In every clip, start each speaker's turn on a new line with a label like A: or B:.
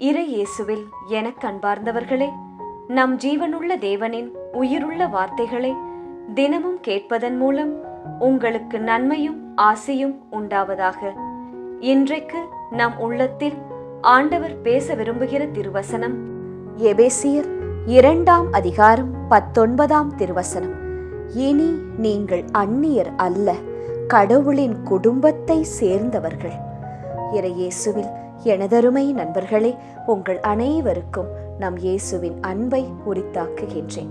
A: இறை இயேசுவில் எனக் அன்பார்ந்தவர்களே நம் ஜீவனுள்ள தேவனின் உயிருள்ள வார்த்தைகளை தினமும் கேட்பதன் மூலம் உங்களுக்கு நன்மையும் ஆசையும் உண்டாவதாக. இன்றைக்கு நம் உள்ளத்தில் ஆண்டவர் பேச விரும்புகிற திருவசனம்
B: எபேசியர் இரண்டாம் அதிகாரம் பத்தொன்பதாம் திருவசனம். இனி நீங்கள் அந்நியர் அல்ல கடவுளின் குடும்பத்தை சேர்ந்தவர்கள். இறையேசுவில் எனதருமை நண்பர்களே உங்கள் அனைவருக்கும் நம் இயேசுவின் அன்பை உரித்தாக்குகின்றேன்.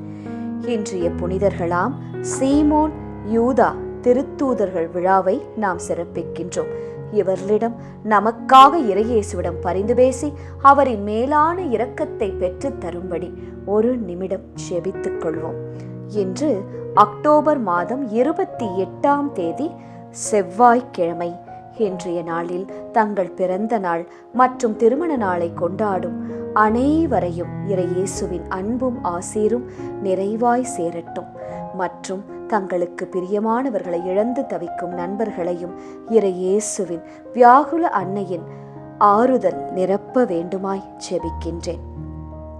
B: இன்றைய புனிதர்களாம் சீமோன் யூதா திருத்தூதர்கள் விழாவை நாம் சிறப்பிக்கின்றோம். இவர்களிடம் நமக்காக இறையேசுவிடம் பரிந்து பேசி அவரின் மேலான இரக்கத்தை பெற்றுத் தரும்படி ஒரு நிமிடம் செபித்துக் கொள்வோம். இன்று அக்டோபர் மாதம் இருபத்தி எட்டாம் தேதி செவ்வாய்க்கிழமை இன்றைய நாளில் தங்கள் பிறந்த நாள் மற்றும் திருமண நாளை கொண்டாடும் அனைவரையும் இறையேசுவின் அன்பும் ஆசீரும் நிறைவாய் சேரட்டும். மற்றும் தங்களுக்கு பிரியமானவர்களை இழந்து தவிக்கும் நண்பர்களையும் இறையேசுவின் வியாகுல அன்னையின் ஆறுதல் நிரப்ப வேண்டுமாய் ஜெபிக்கின்றேன்.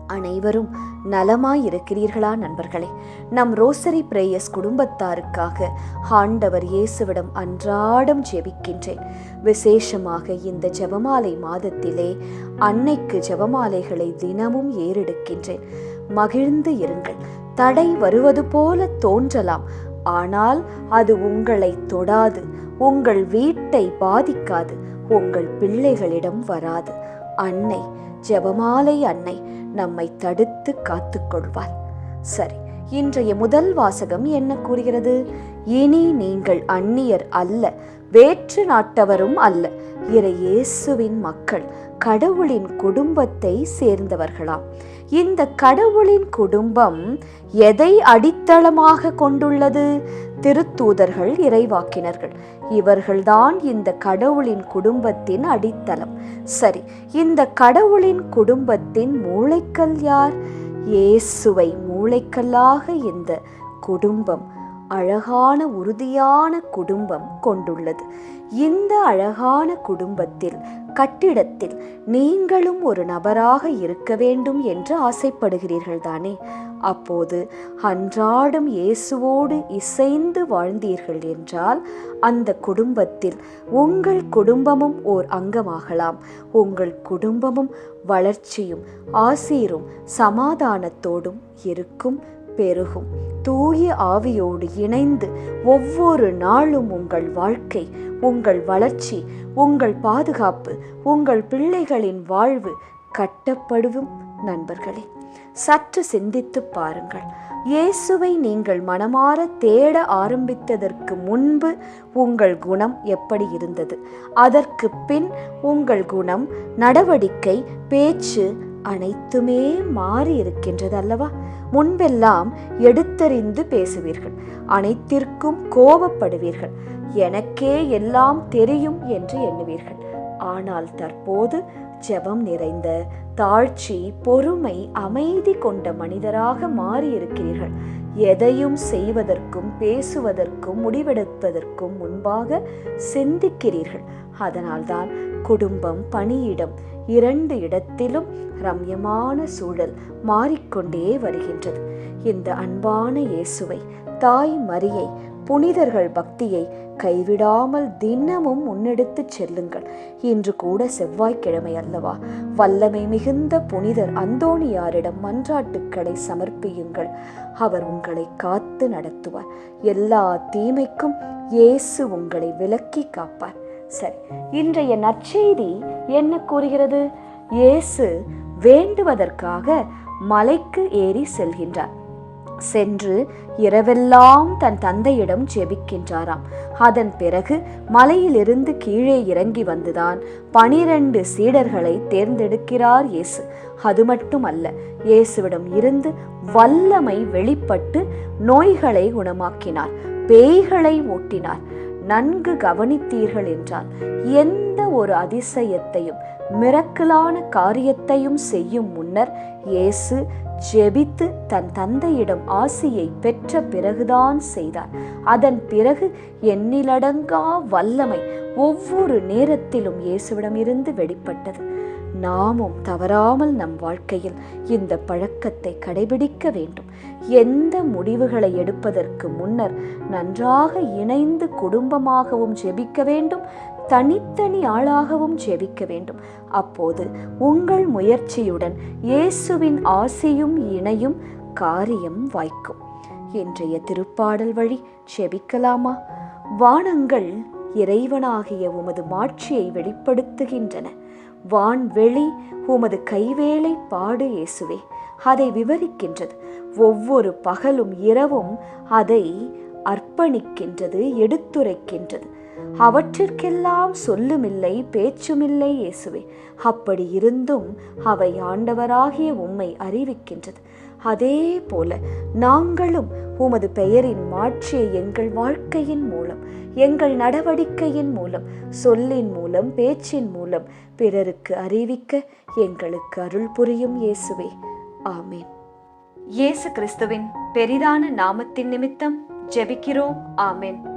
B: அனைவரும் நலமாயிருக்கிறீர்களா நண்பர்களே? நம் ரோசரி பிரேயஸ் குடும்பத்தாருக்காக ஆண்டவர் இயேசுவிடம் அன்றாடம் ஜெபிக்கின்றேன். விசேஷமாக இந்த ஜெபமாலை மாதத்திலே அன்னைக்கு ஜெபமாலைகளை தினமும் ஏறெடுக்கின்றேன். மகிழ்ந்து இருங்கள். தடை வருவது போல தோன்றலாம். ஆனால் அது உங்களை தொடாது. உங்கள் வீட்டை பாதிக்காது. உங்கள் பிள்ளைகளிடம் வராது. அன்னை ஜெபமாலை அன்னை நம்மை தடுத்து காத்துக்கொள்வார். சரி இன்றைய முதல் வாசகம் என்ன கூறுகிறது? இனி நீங்கள் அந்நியர் அல்ல வேற்று நாட்டவரும் அல்ல. இறை இயேசுவின் மக்கள் கடவுளின் குடும்பத்தை சேர்ந்தவர்களாம். இந்த கடவுளின் குடும்பம் எதை அடித்தளமாக கொண்டுள்ளது? திருத்தூதர்கள் இறைவாக்கினர்கள். இவர்கள்தான் இந்த கடவுளின் குடும்பத்தின் அடித்தளம். சரி இந்த கடவுளின் குடும்பத்தின் மூளைக்கல் யார்? இயேசுவை மூளைக்கல்லாக இந்த குடும்பம் அழகான உறுதியான குடும்பம் கொண்டுள்ளது. இந்த அழகான குடும்பத்தில் கட்டிடத்தில் நீங்களும் ஒரு நபராக இருக்க வேண்டும் என்று ஆசைப்படுகிறீர்கள் தானே அப்போது அன்றாடம் இயேசுவோடு இசைந்து வாழ்ந்தீர்கள் என்றால் அந்த குடும்பத்தில் உங்கள் குடும்பமும் ஓர் அங்கமாகலாம். உங்கள் குடும்பமும் வளர்ச்சியும் ஆசீரும் சமாதானத்தோடும் இருக்கும் பெருகும். தூய ஆவியோடு இணைந்து ஒவ்வொரு நாளும் உங்கள் வாழ்க்கை உங்கள் வளர்ச்சி உங்கள் பாதுகாப்பு உங்கள் பிள்ளைகளின் வாழ்வு கட்டப்படுவும் நண்பர்களே. சற்று சிந்தித்து பாருங்கள். இயேசுவை நீங்கள் மனமாற தேட ஆரம்பித்ததற்கு முன்பு உங்கள் குணம் எப்படி இருந்தது? அதற்கு பின் உங்கள் குணம் நடவடிக்கை பேச்சு அனைத்துமே மாறி இருக்கின்றது அல்லவா முன்பெல்லாம் எடுத்தறிந்து பேசுவீர்கள் அனைத்திற்கும் கோபப்படுவீர்கள் எனக்கே எல்லாம் தெரியும் என்று எண்ணுவீர்கள். ஆனால் தற்போது ஜெபம் நிறைந்த தாழ்ச்சி பொறுமை அமைதி கொண்ட மனிதராக மாறியிருக்கிறீர்கள். எதையும் செய்வதற்கும் பேசுவதற்கும் முடிவெடுப்பதற்கும் முன்பாக சிந்திக்கிறீர்கள். அதனால்தான் குடும்பம் பணியிடம் இரண்டு இடத்திலும் ரம்யமான சூழல் மாறிக்கொண்டே வருகின்றது. இந்த அன்பான இயேசுவை தாய் மரியை புனிதர்கள் பக்தியை கைவிடாமல் தினமும் முன்னெடுத்து செல்லுங்கள். இன்று கூட செவ்வாய்க்கிழமை அல்லவா? வல்லமை மிகுந்த புனிதர் அந்தோணியாரிடம் மன்றாட்டுக்களை சமர்ப்பியுங்கள். அவர் உங்களை காத்து நடத்துவார். எல்லா தீமைக்கும் இயேசு உங்களை விலக்கி காப்பார். சரி இன்றைய நற்செய்தி என்ன கூறுகிறது? இயேசு வேண்டுவதற்காக மலைக்கு ஏறி செல்கின்றார். சென்று இரவெல்லாம் தன் தந்தையிடம் ஜெபிக்கின்றாராம். அதன் பிறகு மலையிலிருந்து கீழே இறங்கி வந்துதான் பனிரெண்டு சீடர்களை தேர்ந்தெடுக்கிறார் இயேசு. அது மட்டுமல்ல இயேசுவிடம் இருந்து வல்லமை வெளிப்பட்டு நோய்களை குணமாக்கினார் பேய்களை ஓட்டினார் நன்கு கவனித்தீர்கள் என்றால் எந்த ஒரு அதிசயத்தையும் மிரக்கலான காரியத்தையும் செய்யும் முன்னர் இயேசு ஜெபித்து தன் தந்தையிடம் ஆசியை பெற்ற பிறகுதான் செய்தார். அதன் பிறகு எண்ணிலடங்கா வல்லமை ஒவ்வொரு நேரத்திலும் இயேசுவிடம் இருந்து வெளிப்பட்டது. நாமும் தவறாமல் நம் வாழ்க்கையில் இந்த பழக்கத்தை கடைபிடிக்க வேண்டும். எந்த முடிவுகளை எடுப்பதற்கு முன்னர் நன்றாக இணைந்து குடும்பமாகவும் ஜெபிக்க வேண்டும். தனித்தனி ஆளாகவும் ஜெபிக்க வேண்டும். அப்போது உங்கள் முயற்சியுடன் இயேசுவின் ஆசையும் இணையும் காரியம் வாய்க்கும். இன்றைய திருப்பாடல் வழி ஜெபிக்கலாமா? வானங்கள் இறைவனாகிய உமது மாட்சியை வெளிப்படுத்துகின்றன. வான்வெளி உமது கைவேலை பாடு இயேசுவே. அதை விவரிக்கின்றது. ஒவ்வொரு பகலும் இரவும் அதை அர்ப்பணிக்கின்றது எடுத்துரைக்கின்றது. அவற்றிற்கெல்லாம் சொல்லுமில்லை பேச்சுமில்லை இயேசுவே. அப்படி இருந்தும் அவை ஆண்டவராகிய உம்மை அறிவிக்கின்றது. அதே போல நாங்களும் உமது பெயரின் மாட்சியை எங்கள் வாழ்க்கையின் மூலம் எங்கள் நடவடிக்கையின் மூலம் சொல்லின் மூலம் பேச்சின் மூலம் பிறருக்கு அறிவிக்க எங்களுக்கு அருள் புரியும் இயேசுவே. ஆமேன்.
A: இயேசு கிறிஸ்துவின் பெரிதான நாமத்தின் நிமித்தம் ஜெபிக்கிறோம். ஆமேன்.